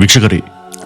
ವೀಕ್ಷಕರೇ,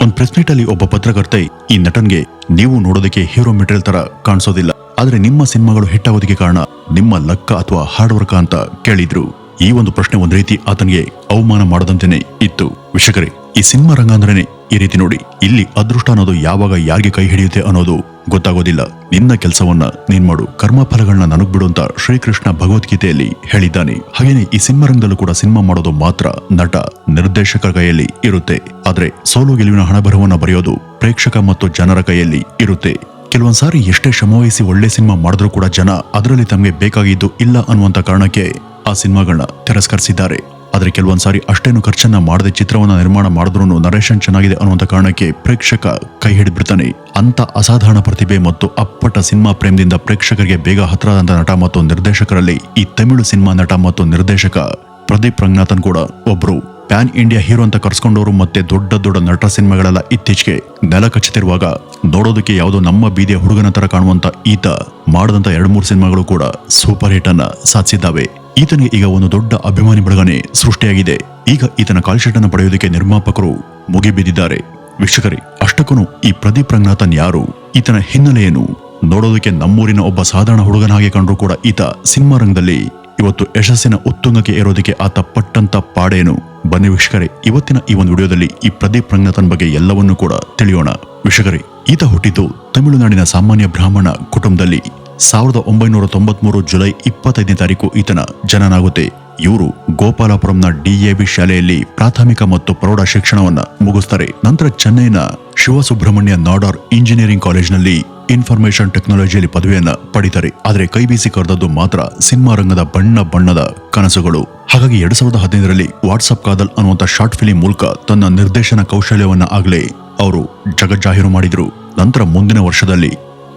ಒಂದು press meet ಅಲ್ಲಿ ಒಬ್ಬ ಪತ್ರಕರ್ತೆ ಈ ನಟನ್ಗೆ ನೀವು ನೋಡೋದಕ್ಕೆ ಹೀರೋ ಮೆಟೀರಿಯಲ್ ತರ ಕಾಣಿಸೋದಿಲ್ಲ. ಆದ್ರೆ ನಿಮ್ಮ ಸಿನಿಮಾಗಳು ಹಿಟ್ ಆಗೋದಕ್ಕೆ ಕಾರಣ ನಿಮ್ಮ ಲಕ್ಕ ಅಥವಾ ಹಾರ್ಡ್ ವರ್ಕ್ ಅಂತ ಕೇಳಿದ್ರು. ಈ ಒಂದು ಪ್ರಶ್ನೆ ಒಂದ್ ರೀತಿ ಆತನಿಗೆ ಅವಮಾನ ಮಾಡದಂತೆನೆ ಇತ್ತು. ವೀಕ್ಷಕರೇ, ಈ ಸಿನಿಮಾ ರಂಗ ಅಂದ್ರೇನೆ ಈ ರೀತಿ ನೋಡಿ. ಇಲ್ಲಿ ಅದೃಷ್ಟ ಅನ್ನೋದು ಯಾವಾಗ ಯಾರಿಗೆ ಕೈ ಹಿಡಿಯುತ್ತೆ ಅನ್ನೋದು ಗೊತ್ತಾಗೋದಿಲ್ಲ. ನಿನ್ನ ಕೆಲಸವನ್ನ ನೀನ್ ಮಾಡು. ಕರ್ಮ ಫಲಗಳನ್ನ ನನಗ್ ಬಿಡು ಅಂತ ಶ್ರೀಕೃಷ್ಣ ಭಗವದ್ಗೀತೆಯಲ್ಲಿ ಹೇಳಿದ್ದಾನೆ. ಹಾಗೇನೆ ಈ ಸಿನಿಮಾ ರಂಗದಲ್ಲೂ ಕೂಡ ಸಿನಿಮಾ ಮಾಡೋದು ಮಾತ್ರ ನಟ ನಿರ್ದೇಶಕರ ಕೈಯಲ್ಲಿ ಇರುತ್ತೆ. ಆದ್ರೆ ಸೋಲು ಗೆಲುವಿನ ಹಣಬರವನ್ನ ಬರೆಯೋದು ಪ್ರೇಕ್ಷಕ ಮತ್ತು ಜನರ ಕೈಯಲ್ಲಿ ಇರುತ್ತೆ. ಕೆಲವೊಂದ್ಸಾರಿ ಎಷ್ಟೇ ಶ್ರಮವಹಿಸಿ ಒಳ್ಳೆ ಸಿನಿಮಾ ಮಾಡಿದ್ರೂ ಕೂಡ ಜನ ಅದರಲ್ಲಿ ತಮಗೆ ಬೇಕಾಗಿದ್ದು ಇಲ್ಲ ಅನ್ನುವಂತ ಕಾರಣಕ್ಕೆ ಆ ಸಿನಿಮಾಗಳನ್ನ ತಿರಸ್ಕರಿಸಿದ್ದಾರೆ. ಆದ್ರೆ ಕೆಲವೊಂದು ಸಾರಿ ಅಷ್ಟೇನು ಖರ್ಚನ್ನ ಮಾಡದೆ ಚಿತ್ರವನ್ನ ನಿರ್ಮಾಣ ಮಾಡಿದ್ರು ನರೇಶನ್ ಚೆನ್ನಾಗಿದೆ ಅನ್ನುವಂಥ ಕಾರಣಕ್ಕೆ ಪ್ರೇಕ್ಷಕ ಕೈ ಹಿಡಿದ್ಬಿಡ್ತಾನೆ. ಅಂತ ಅಸಾಧಾರಣ ಪ್ರತಿಭೆ ಮತ್ತು ಅಪ್ಪಟ ಸಿನಿಮಾ ಪ್ರೇಮದಿಂದ ಪ್ರೇಕ್ಷಕರಿಗೆ ಬೇಗ ಹತ್ರದಂತ ನಟ ಮತ್ತು ನಿರ್ದೇಶಕರಲ್ಲಿ ಈ ತಮಿಳು ಸಿನಿಮಾ ನಟ ಮತ್ತು ನಿರ್ದೇಶಕ ಪ್ರದೀಪ್ ರಂಗನಾಥನ್ ಕೂಡ ಒಬ್ರು. ಪ್ಯಾನ್ ಇಂಡಿಯಾ ಹೀರೋ ಅಂತ ಕರ್ಸ್ಕೊಂಡವರು ಮತ್ತೆ ದೊಡ್ಡ ದೊಡ್ಡ ನಟ ಸಿನಿಮಾಗಳೆಲ್ಲ ಇತ್ತೀಚೆಗೆ ನೆಲ ಕಚ್ಚುತ್ತಿರುವಾಗ ನೋಡೋದಕ್ಕೆ ಯಾವುದೋ ನಮ್ಮ ಬೀದಿಯ ಹುಡುಗನ ತರ ಕಾಣುವಂತ ಈತ. ಮಾಡಿದಂಥ ಎರಡು ಮೂರು ಸಿನಿಮಾಗಳು ಕೂಡ ಸೂಪರ್ ಹಿಟ್ ಅನ್ನ ಸಾಧಿಸಿದ್ದಾವೆ. ಈತನಿಗೆ ಈಗ ಒಂದು ದೊಡ್ಡ ಅಭಿಮಾನಿ ಬಳಗನೆ ಸೃಷ್ಟಿಯಾಗಿದೆ. ಈಗ ಈತನ ಕಾಲ್ಶೀಟ್ ಅನ್ನು ನಿರ್ಮಾಪಕರು ಮುಗಿಬಿದ್ದಿದ್ದಾರೆ. ವೀಕ್ಷಕರೇ, ಅಷ್ಟಕ್ಕೂ ಈ ಪ್ರದೀಪ್ ರಂಗನಾಥನ್ ಯಾರು? ಈತನ ಹಿನ್ನೆಲೆಯನ್ನು ನೋಡೋದಕ್ಕೆ ನಮ್ಮೂರಿನ ಒಬ್ಬ ಸಾಧಾರಣ ಹುಡುಗನ ಹಾಗೆ ಕಂಡ್ರು ಕೂಡ ಈತ ಸಿನಿಮಾ ರಂಗದಲ್ಲಿ ಇವತ್ತು ಯಶಸ್ಸಿನ ಉತ್ತುಂಗಕ್ಕೆ ಏರೋದಕ್ಕೆ ಆತ ಪಟ್ಟಂತ ಪಾಡೇನು. ಬನ್ನಿ ವೀಕ್ಷಕರೇ, ಇವತ್ತಿನ ಈ ಒಂದು ವಿಡಿಯೋದಲ್ಲಿ ಈ ಪ್ರದೀಪ್ ರಂಗನಾಥನ್ ಬಗ್ಗೆ ಎಲ್ಲವನ್ನೂ ಕೂಡ ತಿಳಿಯೋಣ. ವೀಕ್ಷಕರೇ, ಈತ ಹುಟ್ಟಿದ್ದು ತಮಿಳುನಾಡಿನ ಸಾಮಾನ್ಯ ಬ್ರಾಹ್ಮಣ ಕುಟುಂಬದಲ್ಲಿ. ಸಾವಿರದ ಒಂಬೈನೂರ ತೊಂಬತ್ಮೂರು ಜುಲೈ ಇಪ್ಪತ್ತೈದನೇ ತಾರೀಕು ಈತನ ಜನನಾಗುತ್ತೆ. ಇವರು ಗೋಪಾಲಪುರಂನ ಡಿಎಬಿ ಶಾಲೆಯಲ್ಲಿ ಪ್ರಾಥಮಿಕ ಮತ್ತು ಪ್ರೌಢ ಶಿಕ್ಷಣವನ್ನು ಮುಗಿಸ್ತಾರೆ. ನಂತರ ಚೆನ್ನೈನ ಶಿವಸುಬ್ರಹ್ಮಣ್ಯ ನಾಡಾರ್ ಇಂಜಿನಿಯರಿಂಗ್ ಕಾಲೇಜಿನಲ್ಲಿ ಇನ್ಫಾರ್ಮೇಶನ್ ಟೆಕ್ನಾಲಜಿಯಲ್ಲಿ ಪದವಿಯನ್ನು ಪಡಿತಾರೆ. ಆದರೆ ಕೈ ಬೀಸಿ ಕರೆದದ್ದು ಮಾತ್ರ ಸಿನಿಮಾ ರಂಗದ ಬಣ್ಣ ಬಣ್ಣದ ಕನಸುಗಳು. ಹಾಗಾಗಿ ಎರಡ್ ಸಾವಿರದ ಹದಿನೈದರಲ್ಲಿ ವಾಟ್ಸಪ್ ಕಾದಲ್ ಅನ್ನುವಂಥ ಶಾರ್ಟ್ ಫಿಲಿಂ ಮೂಲಕ ತನ್ನ ನಿರ್ದೇಶನ ಕೌಶಲ್ಯವನ್ನು ಆಗಲೇ ಅವರು ಜಗಜ್ಜಾಹೀರು ಮಾಡಿದರು. ನಂತರ ಮುಂದಿನ ವರ್ಷದಲ್ಲಿ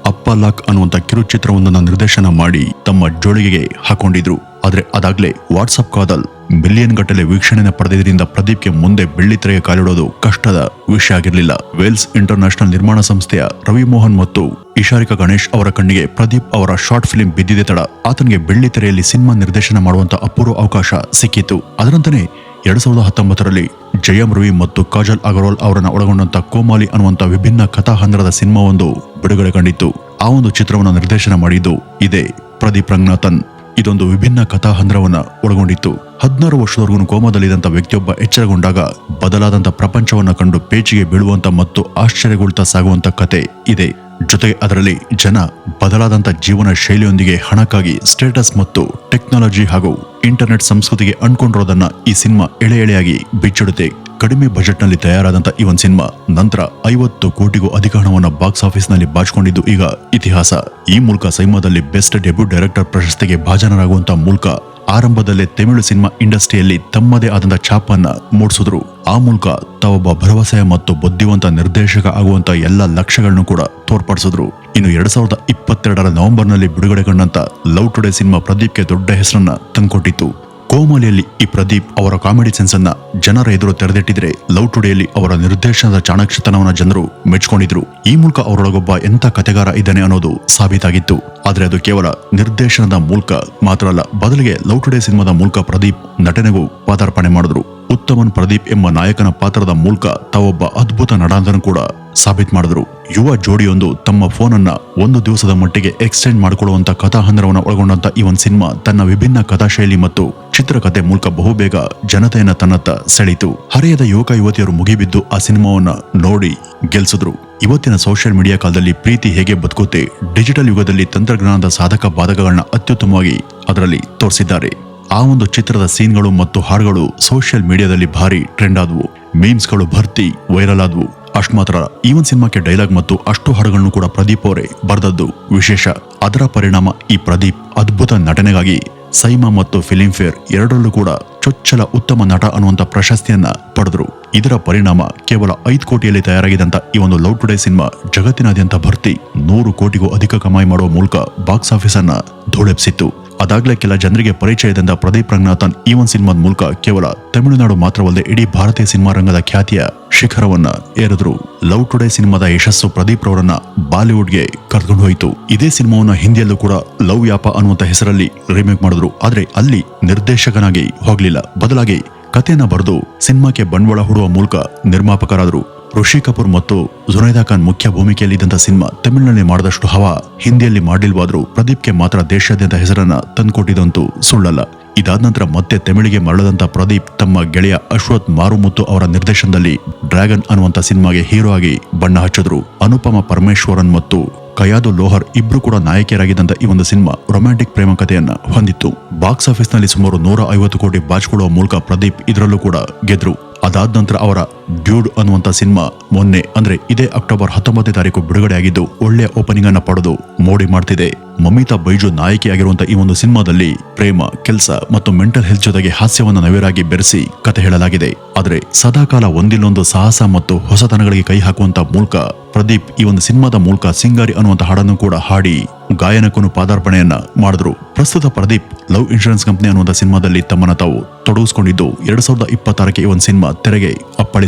ಅಪ್ಪ ಲಾಕ್ ಅನ್ನುವಂಥ ಕಿರುಚಿತ್ರವೊಂದನ್ನು ನಿರ್ದೇಶನ ಮಾಡಿ ತಮ್ಮ ಜೋಳಿಗೆಗೆ ಹಾಕೊಂಡಿದ್ರು. ಆದರೆ ಅದಾಗ್ಲೇ ವಾಟ್ಸಪ್ ಕಾದಲ್ ಮಿಲಿಯನ್ ಗಟ್ಟಲೆ ವೀಕ್ಷಣೆನ ಪಡೆದಿದ್ದರಿಂದ ಪ್ರದೀಪ್ಗೆ ಮುಂದೆ ಬೆಳ್ಳಿತೆರೆಗೆ ಕಾಲಿಡೋದು ಕಷ್ಟದ ವಿಷಯ ಆಗಿರಲಿಲ್ಲ. ವೇಲ್ಸ್ ಇಂಟರ್ನ್ಯಾಷನಲ್ ನಿರ್ಮಾಣ ಸಂಸ್ಥೆಯ ರವಿ ಮೋಹನ್ ಮತ್ತು ಇಶಾರಿಕಾ ಗಣೇಶ್ ಅವರ ಕಣ್ಣಿಗೆ ಪ್ರದೀಪ್ ಅವರ ಶಾರ್ಟ್ ಫಿಲ್ಮ್ ಬಿದ್ದಿದೆ ತಡ. ಆತನಿಗೆ ಬೆಳ್ಳಿತೆರೆಯಲ್ಲಿ ಸಿನಿಮಾ ನಿರ್ದೇಶನ ಮಾಡುವಂತ ಅಪೂರ್ವ ಅವಕಾಶ ಸಿಕ್ಕಿತ್ತು. ಅದರಂತೆಯೇ ಎರಡ್ ಸಾವಿರದ ಹತ್ತೊಂಬತ್ತರಲ್ಲಿ ಜಯಂ ರವಿ ಮತ್ತು ಕಾಜಲ್ ಅಗರ್ವಾಲ್ ಅವರನ್ನು ಒಳಗೊಂಡಂತ ಕೋಮಾಲಿ ಅನ್ನುವಂತ ವಿಭಿನ್ನ ಕಥಾಹಂದರದ ಸಿನಿಮಾವೊಂದು ಬಿಡುಗಡೆ ಕಂಡಿತ್ತು. ಆ ಒಂದು ಚಿತ್ರವನ್ನು ನಿರ್ದೇಶನ ಮಾಡಿದ್ದು ಇದೇ ಪ್ರದೀಪ್ ರಂಗನಾಥನ್. ಇದೊಂದು ವಿಭಿನ್ನ ಕಥಾಹಂದ್ರವನ್ನ ಒಳಗೊಂಡಿತ್ತು. ಹದಿನಾರು ವರ್ಷದವರೆಗೂ ಕೋಮದಲ್ಲಿದ್ದಂಥ ವ್ಯಕ್ತಿಯೊಬ್ಬ ಎಚ್ಚರಗೊಂಡಾಗ ಬದಲಾದಂಥ ಪ್ರಪಂಚವನ್ನ ಕಂಡು ಪೇಚಿಗೆ ಬೀಳುವಂತ ಮತ್ತು ಆಶ್ಚರ್ಯಗೊಳ್ತಾ ಸಾಗುವಂತ ಕತೆ ಇದೆ. ಜೊತೆಗೆ ಅದರಲ್ಲಿ ಜನ ಬದಲಾದಂಥ ಜೀವನ ಶೈಲಿಯೊಂದಿಗೆ ಹಣಕ್ಕಾಗಿ ಸ್ಟೇಟಸ್ ಮತ್ತು ಟೆಕ್ನಾಲಜಿ ಹಾಗೂ ಇಂಟರ್ನೆಟ್ ಸಂಸ್ಕೃತಿಗೆ ಅಂದ್ಕೊಂಡಿರೋದನ್ನ ಈ ಸಿನಿಮಾ ಎಳೆ ಎಳೆಯಾಗಿ ಬಿಚ್ಚಿಡುತ್ತೆ. ಕಡಿಮೆ ಬಜೆಟ್ನಲ್ಲಿ ತಯಾರಾದಂಥ ಈ ಒಂದು ಸಿನಿಮಾ ನಂತರ ಐವತ್ತು ಕೋಟಿಗೂ ಅಧಿಕ ಹಣವನ್ನು ಬಾಕ್ಸ್ ಆಫೀಸ್ನಲ್ಲಿ ಬಾಚಿಕೊಂಡಿದ್ದು ಈಗ ಇತಿಹಾಸ. ಈ ಮೂಲಕ ಸೈಮಾದಲ್ಲಿ ಬೆಸ್ಟ್ ಡೆಬ್ಯೂ ಡೈರೆಕ್ಟರ್ ಪ್ರಶಸ್ತಿಗೆ ಭಾಜನರಾಗುವಂಥ ಮೂಲಕ ಆರಂಭದಲ್ಲೇ ತಮಿಳು ಸಿನಿಮಾ ಇಂಡಸ್ಟ್ರಿಯಲ್ಲಿ ತಮ್ಮದೇ ಆದಂತ ಛಾಪನ್ನ ಮೂಡಿಸಿದ್ರು. ಆ ಮೂಲಕ ತಾವೊಬ್ಬ ಭರವಸೆ ಮತ್ತು ಬುದ್ಧಿವಂತ ನಿರ್ದೇಶಕ ಆಗುವಂತ ಎಲ್ಲ ಲಕ್ಷ್ಯಗಳನ್ನು ಕೂಡ ತೋರ್ಪಡಿಸಿದ್ರು. ಇನ್ನು ಎರಡ್ ಸಾವಿರದ ಇಪ್ಪತ್ತೆರಡರ ನವೆಂಬರ್ನಲ್ಲಿ ಬಿಡುಗಡೆಗೊಂಡಂತ ಲವ್ ಟುಡೇ ಸಿನಿಮಾ ಪ್ರದೀಪ್ಗೆ ದೊಡ್ಡ ಹೆಸರನ್ನ ತಂದ್ಕೊಟ್ಟಿತ್ತು. ಕೋಮಲಿಯಲ್ಲಿ ಈ ಪ್ರದೀಪ್ ಅವರ ಕಾಮಿಡಿ ಸೆನ್ಸ್ ಅನ್ನ ಜನರ ಎದುರು ತೆರೆದಿಟ್ಟಿದ್ರೆ ಲವ್ ಟುಡೇಯಲ್ಲಿ ಅವರ ನಿರ್ದೇಶನದ ಚಾಣಕ್ಷತನವನ್ನ ಜನರು ಮೆಚ್ಕೊಂಡಿದ್ರು. ಈ ಮೂಲಕ ಅವರೊಳಗೊಬ್ಬ ಎಂಥ ಕತೆಗಾರ ಇದ್ದಾನೆ ಅನ್ನೋದು ಸಾಬೀತಾಗಿತ್ತು. ಆದ್ರೆ ಅದು ಕೇವಲ ನಿರ್ದೇಶನದ ಮೂಲಕ ಮಾತ್ರ ಅಲ್ಲ, ಬದಲಿಗೆ ಲವ್ ಟುಡೇ ಸಿನಿಮಾದ ಮೂಲಕ ಪ್ರದೀಪ್ ನಟನೆಗೂ ಪಾದಾರ್ಪಣೆ ಮಾಡಿದ್ರು. ಉತ್ತಮನ್ ಪ್ರದೀಪ್ ಎಂಬ ನಾಯಕನ ಪಾತ್ರದ ಮೂಲಕ ತಾವೊಬ್ಬ ಅದ್ಭುತ ನಡಾಂದನ ಕೂಡ ಸಾಬೀತ್ ಮಾಡಿದ್ರು. ಯುವ ಜೋಡಿಯೊಂದು ತಮ್ಮ ಫೋನ್ ಅನ್ನ ಒಂದು ದಿವಸದ ಮಟ್ಟಿಗೆ ಎಕ್ಸ್ಟೆಂಡ್ ಮಾಡಿಕೊಳ್ಳುವಂತ ಕಥಾಹಂದ್ರವನ್ನ ಒಳಗೊಂಡಂತ ಈ ಒಂದು ಸಿನಿಮಾ ತನ್ನ ವಿಭಿನ್ನ ಕಥಾಶೈಲಿ ಮತ್ತು ಚಿತ್ರಕಥೆ ಮೂಲಕ ಬಹುಬೇಗ ಜನತೆಯನ್ನ ತನ್ನತ್ತ ಸೆಳೀತು. ಹರೆಯದ ಯುವಕ ಯುವತಿಯರು ಮುಗಿಬಿದ್ದು ಆ ಸಿನಿಮಾವನ್ನ ನೋಡಿ ಗೆಲ್ಸಿದ್ರು. ಇವತ್ತಿನ ಸೋಷಿಯಲ್ ಮೀಡಿಯಾ ಕಾಲದಲ್ಲಿ ಪ್ರೀತಿ ಹೇಗೆ ಬದುಕುತ್ತೆ ಡಿಜಿಟಲ್ ಯುಗದಲ್ಲಿ ತಂತ್ರಜ್ಞಾನದ ಸಾಧಕ ಬಾಧಕಗಳನ್ನ ಅತ್ಯುತ್ತಮವಾಗಿ ಅದರಲ್ಲಿ ತೋರಿಸಿದ್ದಾರೆ. ಆ ಒಂದು ಚಿತ್ರದ ಸೀನ್ಗಳು ಮತ್ತು ಹಾಡುಗಳು ಸೋಷಿಯಲ್ ಮೀಡಿಯಾದಲ್ಲಿ ಭಾರಿ ಟ್ರೆಂಡ್ ಆದವು. ಮೀಮ್ಸ್ಗಳು ಭರ್ತಿ, ವೈರಲ್ ಆದವು. ಅಷ್ಟು ಮಾತ್ರ. ಈ ಒಂದು ಸಿನಿಮಾಕ್ಕೆ ಡೈಲಾಗ್ ಮತ್ತು ಅಷ್ಟು ಹಾಡುಗಳನ್ನು ಕೂಡ ಪ್ರದೀಪ್ ಅವರೇ ಬರೆದದ್ದು. ವಿಶೇಷ, ಅದರ ಪರಿಣಾಮ ಈ ಪ್ರದೀಪ್. ಅದ್ಭುತ ನಟನೆಗಾಗಿ ಸೈಮಾ ಮತ್ತು ಫಿಲಿಂ ಫೇರ್ ಎರಡರಲ್ಲೂ ಕೂಡ ಚೊಚ್ಚಲ ಉತ್ತಮ ನಟ ಅನ್ನುವಂಥ ಪ್ರಶಸ್ತಿಯನ್ನ ಪಡೆದ್ರು. ಇದರ ಪರಿಣಾಮ ಕೇವಲ ಐದು ಕೋಟಿಯಲ್ಲಿ ತಯಾರಾಗಿದ್ದಂಥ ಈ ಒಂದು ಲವ್ ಟುಡೇ ಸಿನಿಮಾ ಜಗತ್ತಿನಾದ್ಯಂತ ಭರ್ತಿ. ನೂರು ಕೋಟಿಗೂ ಅಧಿಕ ಕಮಾಯಿ ಮಾಡುವ ಮೂಲಕ ಬಾಕ್ಸ್ ಆಫೀಸ್ ಅನ್ನ ಧೂಳೆಪ್ಸಿತ್ತು ಅದಾಗ್ಲೇ ಕೆಲ ಜನರಿಗೆ ಪರಿಚಯದಿಂದ ಪ್ರದೀಪ್ ರಂಗನಾಥನ್ ಈ ಒಂದು ಸಿನಿಮಾದ ಮೂಲಕ ಕೇವಲ ತಮಿಳುನಾಡು ಮಾತ್ರವಲ್ಲದೆ ಇಡೀ ಭಾರತೀಯ ಸಿನಿಮಾ ರಂಗದ ಖ್ಯಾತಿಯ ಶಿಖರವನ್ನ ಏರಿದ್ರು. ಲವ್ ಟುಡೇ ಸಿನಿಮಾದ ಯಶಸ್ಸು ಪ್ರದೀಪ್ ರವರನ್ನ ಬಾಲಿವುಡ್ಗೆ ಕರೆದುಕೊಂಡು ಹೋಯಿತು. ಇದೇ ಸಿನಿಮಾವನ್ನ ಹಿಂದಿಯಲ್ಲೂ ಕೂಡ ಲವ್ ಯಾಪ ಅನ್ನುವಂತ ಹೆಸರಲ್ಲಿ ರಿಮೇಕ್ ಮಾಡಿದ್ರು. ಆದ್ರೆ ಅಲ್ಲಿ ನಿರ್ದೇಶಕನಾಗಿ ಹೋಗಲಿಲ್ಲ. ಬದಲಾಗಿ ಕಥೆಯನ್ನ ಬರೆದು ಸಿನಿಮಾಕ್ಕೆ ಬಂಡವಾಳ ಹೂಡುವ ಮೂಲಕ ನಿರ್ಮಾಪಕರಾದರು. ಋಷಿ ಕಪೂರ್ ಮತ್ತು ಜುನೈದಾ ಖಾನ್ ಮುಖ್ಯ ಭೂಮಿಕೆಯಲ್ಲಿದ್ದಂಥ ಸಿನಿಮಾ ತಮಿಳಿನಲ್ಲಿ ಮಾಡಿದಷ್ಟು ಹವಾ ಹಿಂದಿಯಲ್ಲಿ ಮಾಡಿಲ್ವಾದ್ರೂ ಪ್ರದೀಪ್ಗೆ ಮಾತ್ರ ದೇಶಾದ್ಯಂತ ಹೆಸರನ್ನ ತಂದುಕೊಟ್ಟಿದ್ದಂತೂ ಸುಳ್ಳಲ್ಲ. ಇದಾದ ನಂತರ ಮತ್ತೆ ತಮಿಳಿಗೆ ಮರಳದಂತ ಪ್ರದೀಪ್ ತಮ್ಮ ಗೆಳೆಯ ಅಶ್ವಥ್ ಮಾರುಮುತ್ತು ಅವರ ನಿರ್ದೇಶನದಲ್ಲಿ ಡ್ರ್ಯಾಗನ್ ಅನ್ನುವಂತ ಸಿನಿಮಾಗೆ ಹೀರೋ ಆಗಿ ಬಣ್ಣ ಹಚ್ಚಿದ್ರು. ಅನುಪಮ ಪರಮೇಶ್ವರನ್ ಮತ್ತು ಕಯಾದು ಲೋಹರ್ ಇಬ್ರು ಕೂಡ ನಾಯಕಿಯರಾಗಿದ್ದಂತ ಈ ಒಂದು ಸಿನಿಮಾ ರೊಮ್ಯಾಂಟಿಕ್ ಪ್ರೇಮ ಕಥೆಯನ್ನ ಹೊಂದಿತ್ತು. ಬಾಕ್ಸ್ ಆಫೀಸ್ನಲ್ಲಿ ಸುಮಾರು ನೂರ ಐವತ್ತು ಕೋಟಿ ಬಾಚಿಕೊಳ್ಳುವ ಮೂಲಕ ಪ್ರದೀಪ್ ಇದರಲ್ಲೂ ಕೂಡ ಗೆದ್ರು. ಅದಾದ ನಂತರ ಅವರ ಡ್ಯೂಡ್ ಅನ್ನುವಂತ ಸಿನಿಮಾ ಮೊನ್ನೆ, ಅಂದ್ರೆ ಇದೇ ಅಕ್ಟೋಬರ್ ಹತ್ತೊಂಬತ್ತನೇ ತಾರೀಕು ಬಿಡುಗಡೆಯಾಗಿದ್ದು ಒಳ್ಳೆಯ ಓಪನಿಂಗ್ ಅನ್ನ ಪಡೆದು ಮೋಡಿ ಮಾಡ್ತಿದೆ. ಮಮಿತಾ ಬೈಜು ನಾಯಕಿಯಾಗಿರುವಂತ ಈ ಒಂದು ಸಿನಿಮಾದಲ್ಲಿ ಪ್ರೇಮ, ಕೆಲಸ ಮತ್ತು ಮೆಂಟಲ್ ಹೆಲ್ತ್ ಜೊತೆಗೆ ಹಾಸ್ಯವನ್ನು ನವಿರಾಗಿ ಬೆರೆಸಿ ಕತೆ ಹೇಳಲಾಗಿದೆ. ಆದರೆ ಸದಾಕಾಲ ಒಂದಿಲ್ಲೊಂದು ಸಾಹಸ ಮತ್ತು ಹೊಸತನಗಳಿಗೆ ಕೈ ಹಾಕುವಂತ ಮೂಲಕ ಪ್ರದೀಪ್ ಈ ಒಂದು ಸಿನಿಮಾದ ಮೂಲಕ ಸಿಂಗಾರಿ ಅನ್ನುವಂತಹ ಹಾಡನ್ನು ಕೂಡ ಹಾಡಿ ಗಾಯನಕ್ಕೂ ಪಾದಾರ್ಪಣೆಯನ್ನ ಮಾಡಿದ್ರು. ಪ್ರಸ್ತುತ ಪ್ರದೀಪ್ ಲವ್ ಇನ್ಶೂರೆನ್ಸ್ ಕಂಪನಿ ಅನ್ನುವಂತ ಸಿನಿಮಾದಲ್ಲಿ ತಮ್ಮನ್ನ ತಾವು ತೊಡಗಿಸಿಕೊಂಡಿದ್ದು. ಎರಡ್ ಸಾವಿರದ ಇಪ್ಪತ್ತಾರಕ್ಕೆ ಈ ಒಂದು ಸಿನಿಮಾ ತೆರೆಗೆ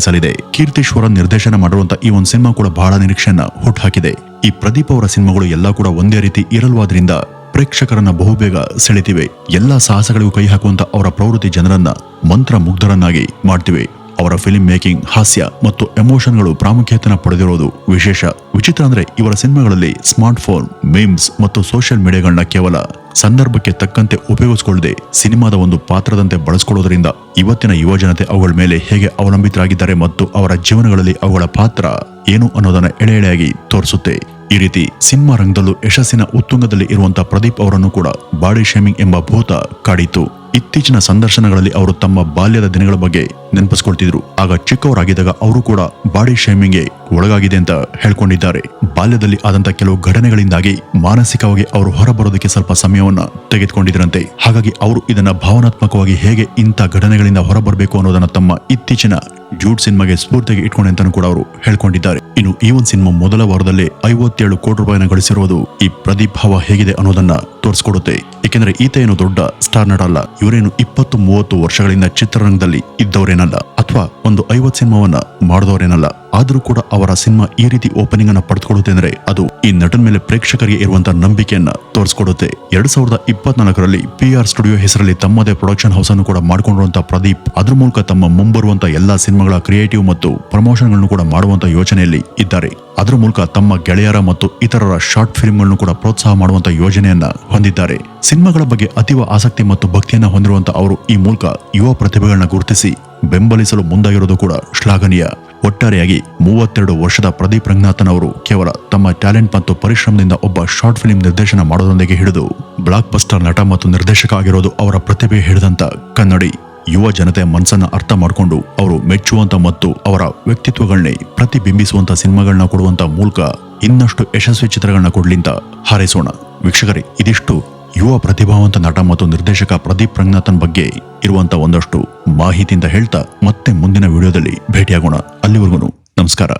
ಅಪ್ಪಳಿಸಲಿದೆ ಕೀರ್ತಿಶ್ವರ ನಿರ್ದೇಶನ ಮಾಡಿರುವಂತ ಈ ಒಂದು ಸಿನಿಮಾ ಕೂಡ ಬಹಳ ನಿರೀಕ್ಷೆಯನ್ನ ಹುಟ್ಟುಹಾಕಿದೆ ಈ ಪ್ರದೀಪ್ ಅವರ ಸಿನಿಮಾಗಳು ಎಲ್ಲಾ ಕೂಡ ಒಂದೇ ರೀತಿ ಇರಲ್ವಾದ್ರಿಂದ ಪ್ರೇಕ್ಷಕರನ್ನ ಬಹುಬೇಗ ಸೆಳೆತಿವೆ. ಎಲ್ಲಾ ಸಾಹಸಗಳಿಗೂ ಕೈ ಹಾಕುವಂತ ಅವರ ಪ್ರವೃತ್ತಿ ಜನರನ್ನ ಮಂತ್ರ ಮುಗ್ಧರನ್ನಾಗಿ ಮಾಡ್ತಿವೆ. ಅವರ ಫಿಲ್ಮ್ ಮೇಕಿಂಗ್, ಹಾಸ್ಯ ಮತ್ತು ಎಮೋಷನ್ಗಳು ಪ್ರಾಮುಖ್ಯತೆನ ಪಡೆದಿರೋದು ವಿಶೇಷ. ವಿಚಿತ್ರ ಅಂದ್ರೆ ಇವರ ಸಿನಿಮಾಗಳಲ್ಲಿ ಸ್ಮಾರ್ಟ್ ಫೋನ್ ಮೇಮ್ಸ್ ಮತ್ತು ಸೋಷಿಯಲ್ ಮೀಡಿಯಾಗಳನ್ನ ಕೇವಲ ಸಂದರ್ಭಕ್ಕೆ ತಕ್ಕಂತೆ ಉಪಯೋಗಿಸಿಕೊಳ್ಳದೆ ಸಿನಿಮಾದ ಒಂದು ಪಾತ್ರದಂತೆ ಬಳಸಿಕೊಳ್ಳೋದರಿಂದ ಇವತ್ತಿನ ಯುವ ಜನತೆ ಅವುಗಳ ಮೇಲೆ ಹೇಗೆ ಅವಲಂಬಿತರಾಗಿದ್ದಾರೆ ಮತ್ತು ಅವರ ಜೀವನಗಳಲ್ಲಿ ಅವುಗಳ ಪಾತ್ರ ಏನು ಅನ್ನೋದನ್ನು ಎಳೆ ಎಳೆಯಾಗಿ ತೋರಿಸುತ್ತೆ. ಈ ರೀತಿ ಸಿನಿಮಾ ರಂಗದಲ್ಲೂ ಯಶಸ್ಸಿನ ಉತ್ತುಂಗದಲ್ಲಿ ಇರುವಂತಹ ಪ್ರದೀಪ್ ಅವರನ್ನು ಕೂಡ ಬಾಡಿ ಶೇಮಿಂಗ್ ಎಂಬ ಭೂತ ಕಾಡಿತು ಇತ್ತೀಚಿನ ಸಂದರ್ಶನಗಳಲ್ಲಿ ಅವರು ತಮ್ಮ ಬಾಲ್ಯದ ದಿನಗಳ ಬಗ್ಗೆ ನೆನಪಿಸ್ಕೊಳ್ತಿದ್ರು. ಆಗ ಚಿಕ್ಕವರಾಗಿದ್ದಾಗ ಅವರು ಕೂಡ ಬಾಡಿ ಶೇಮಿಂಗ್ಗೆ ಒಳಗಾಗಿದೆ ಅಂತ ಹೇಳ್ಕೊಂಡಿದ್ದಾರೆ. ಬಾಲ್ಯದಲ್ಲಿ ಆದಂತ ಕೆಲವು ಘಟನೆಗಳಿಂದಾಗಿ ಮಾನಸಿಕವಾಗಿ ಅವರು ಹೊರಬರೋದಕ್ಕೆ ಸ್ವಲ್ಪ ಸಮಯವನ್ನ ತೆಗೆದುಕೊಂಡಿದ್ರಂತೆ. ಹಾಗಾಗಿ ಅವರು ಇದನ್ನ ಭಾವನಾತ್ಮಕವಾಗಿ ಹೇಗೆ ಇಂಥ ಘಟನೆಗಳಿಂದ ಹೊರಬರಬೇಕು ಅನ್ನೋದನ್ನ ತಮ್ಮ ಇತ್ತೀಚಿನ ಜೂಡ್ ಸಿನಿಮಾಗೆ ಸ್ಫೂರ್ತಿಗೆ ಇಟ್ಕೊಂಡೆ ಅಂತಾನು ಕೂಡ ಅವರು ಹೇಳ್ಕೊಂಡಿದ್ದಾರೆ. ಇನ್ನು ಈ ಒಂದು ಸಿನಿಮಾ ಮೊದಲ ವಾರದಲ್ಲೇ ಐವತ್ತೇಳು ಕೋಟಿ ರೂಪಾಯಿನ ಗಳಿಸಿರುವುದು ಈ ಪ್ರದೀಪ್ ಹವ ಹೇಗಿದೆ ಅನ್ನೋದನ್ನ ತೋರಿಸ್ಕೊಡುತ್ತೆ. ಏಕೆಂದ್ರೆ ಈತ ಏನು ದೊಡ್ಡ ಸ್ಟಾರ್ ನಟ ಅಲ್ಲ ಇವರೇನು ಇಪ್ಪತ್ತು ಮೂವತ್ತು ವರ್ಷಗಳಿಂದ ಚಿತ್ರರಂಗದಲ್ಲಿ ಇದ್ದವರೇನಲ್ಲ, ಅಥವಾ ಒಂದು ಐವತ್ತು ಸಿನಿಮಾವನ್ನ ಮಾಡಿದವರೇನಲ್ಲ. ಆದ್ರೂ ಕೂಡ ಅವರ ಸಿನಿಮಾ ಈ ರೀತಿ ಓಪನಿಂಗ್ ಅನ್ನು ಪಡೆದುಕೊಳ್ಳುತ್ತೆ ಅದು ಈ ನಟನ ಮೇಲೆ ಪ್ರೇಕ್ಷಕರಿಗೆ ಇರುವಂತಹ ನಂಬಿಕೆಯನ್ನ ತೋರಿಸಿಕೊಡುತ್ತೆ. ಎರಡ್ ಸಾವಿರದ ಇಪ್ಪತ್ನಾಲ್ಕರಲ್ಲಿ ಪಿ ಆರ್ ಸ್ಟುಡಿಯೋ ಹೆಸರಲ್ಲಿ ತಮ್ಮದೇ ಪ್ರೊಡಕ್ಷನ್ ಹೌಸ್ ಅನ್ನು ಕೂಡ ಮಾಡಿಕೊಂಡಿರುವಂತಹ ಪ್ರದೀಪ್, ಅದ್ರ ಮೂಲಕ ತಮ್ಮ ಮುಂಬರುವಂತಹ ಎಲ್ಲಾ ಸಿನಿಮಾಗಳ ಕ್ರಿಯೇಟಿವ್ ಮತ್ತು ಪ್ರಮೋಷನ್ಗಳನ್ನು ಕೂಡ ಮಾಡುವಂತಹ ಯೋಜನೆಯಲ್ಲಿ ಇದ್ದಾರೆ. ಅದರ ಮೂಲಕ ತಮ್ಮ ಗೆಳೆಯರ ಮತ್ತು ಇತರರ ಶಾರ್ಟ್ ಫಿಲ್ಮ್ಗಳನ್ನು ಕೂಡ ಪ್ರೋತ್ಸಾಹ ಮಾಡುವಂತಹ ಯೋಜನೆಯನ್ನ ಹೊಂದಿದ್ದಾರೆ. ಸಿನಿಮಾಗಳ ಬಗ್ಗೆ ಅತೀವ ಆಸಕ್ತಿ ಮತ್ತು ಭಕ್ತಿಯನ್ನ ಹೊಂದಿರುವಂತಹ ಅವರು ಈ ಮೂಲಕ ಯುವ ಪ್ರತಿಭೆಗಳನ್ನ ಗುರುತಿಸಿ ಬೆಂಬಲಿಸಲು ಮುಂದಾಗಿರೋದು ಕೂಡ ಶ್ಲಾಘನೀಯ. ಒಟ್ಟಾರೆಯಾಗಿ ಮೂವತ್ತೆರಡು ವರ್ಷದ ಪ್ರದೀಪ್ ರಂಗನಾಥನ್ ಅವರು ಕೇವಲ ತಮ್ಮ ಟ್ಯಾಲೆಂಟ್ ಮತ್ತು ಪರಿಶ್ರಮದಿಂದ ಒಬ್ಬ ಶಾರ್ಟ್ ಫಿಲ್ಮ್ ನಿರ್ದೇಶನ ಮಾಡೋದೊಂದಿಗೆ ಹಿಡಿದು ಬ್ಲಾಕ್ ಬಸ್ಟರ್ ನಟ ಮತ್ತು ನಿರ್ದೇಶಕ ಆಗಿರೋದು ಅವರ ಪ್ರತಿಭೆ ಹಿಡಿದಂತ ಕನ್ನಡಿ, ಯುವ ಜನತೆ ಮನಸ್ಸನ್ನ ಅರ್ಥ ಮಾಡಿಕೊಂಡು ಅವರು ಮೆಚ್ಚುವಂತ ಮತ್ತು ಅವರ ವ್ಯಕ್ತಿತ್ವಗಳನ್ನೇ ಪ್ರತಿಬಿಂಬಿಸುವಂತ ಸಿನಿಮಾಗಳನ್ನ ಕೊಡುವಂತ ಮೂಲಕ ಇನ್ನಷ್ಟು ಯಶಸ್ವಿ ಚಿತ್ರಗಳನ್ನ ಕೊಡ್ಲಿಂತ ಹಾರೈಸೋಣ. ವೀಕ್ಷಕರೇ, ಇದಿಷ್ಟು ಯುವ ಪ್ರತಿಭಾವಂತ ನಟ ಮತ್ತು ನಿರ್ದೇಶಕ ಪ್ರದೀಪ್ ರಂಗನಾಥನ್ ಬಗ್ಗೆ ಇರುವಂತ ಒಂದಷ್ಟು ಮಾಹಿತಿಯಿಂದ ಹೇಳ್ತಾ ಮತ್ತೆ ಮುಂದಿನ ವಿಡಿಯೋದಲ್ಲಿ ಭೇಟಿಯಾಗೋಣ. ಅಲ್ಲಿವರೆಗೂ ನಮಸ್ಕಾರ.